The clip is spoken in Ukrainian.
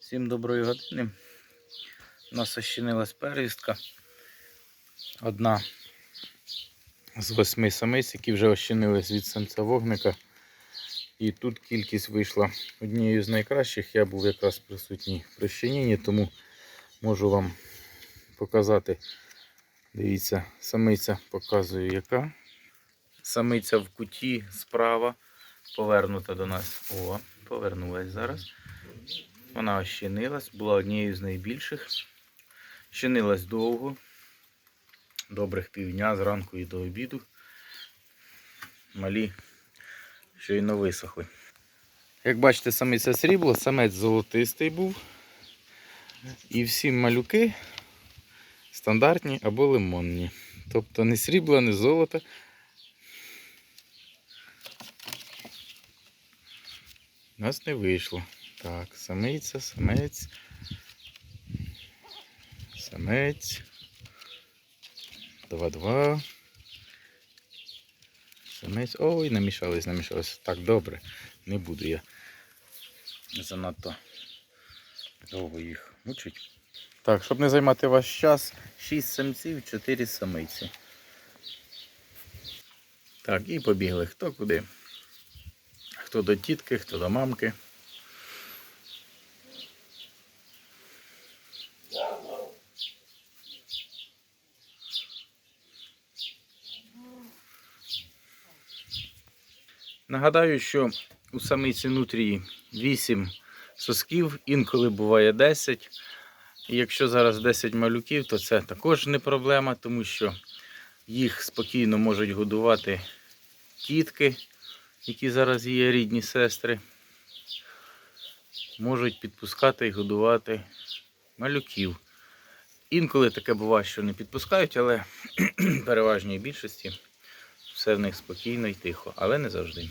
Всім доброї години. У нас ощинилась первістка. Одна з восьми самиць, які вже ощинились від самця вогника. І тут кількість вийшла однією з найкращих. Я був якраз присутній при щиніні, тому можу вам показати. Дивіться, самиця показую яка. Самиця в куті справа повернута до нас. О, повернулась зараз. Вона ощинилась, була однією з найбільших. Щинилась довго, добрих півдня зранку і до обіду. Малі щойно висохли. Як бачите, самиця срібло, самець золотистий був. І всі малюки стандартні або лимонні. Тобто не срібла, не золото. У нас не вийшло. Так, самиця, самець. Самець. Два-два. Самець. Ой, намішались, намішались. Так, добре. Не буду я занадто довго їх мучить. Так, щоб не займати ваш час, 6 самців, 4 самиці. Так, і побігли хто куди. Хто до тітки, хто до мамки. Нагадаю, що у самиці нутрії 8 сосків, інколи буває 10. І якщо зараз 10 малюків, то це також не проблема, тому що їх спокійно можуть годувати тітки, які зараз є рідні сестри. Можуть підпускати і годувати малюків. Інколи таке буває, що не підпускають, але переважній більшості все в них спокійно і тихо, але не завжди.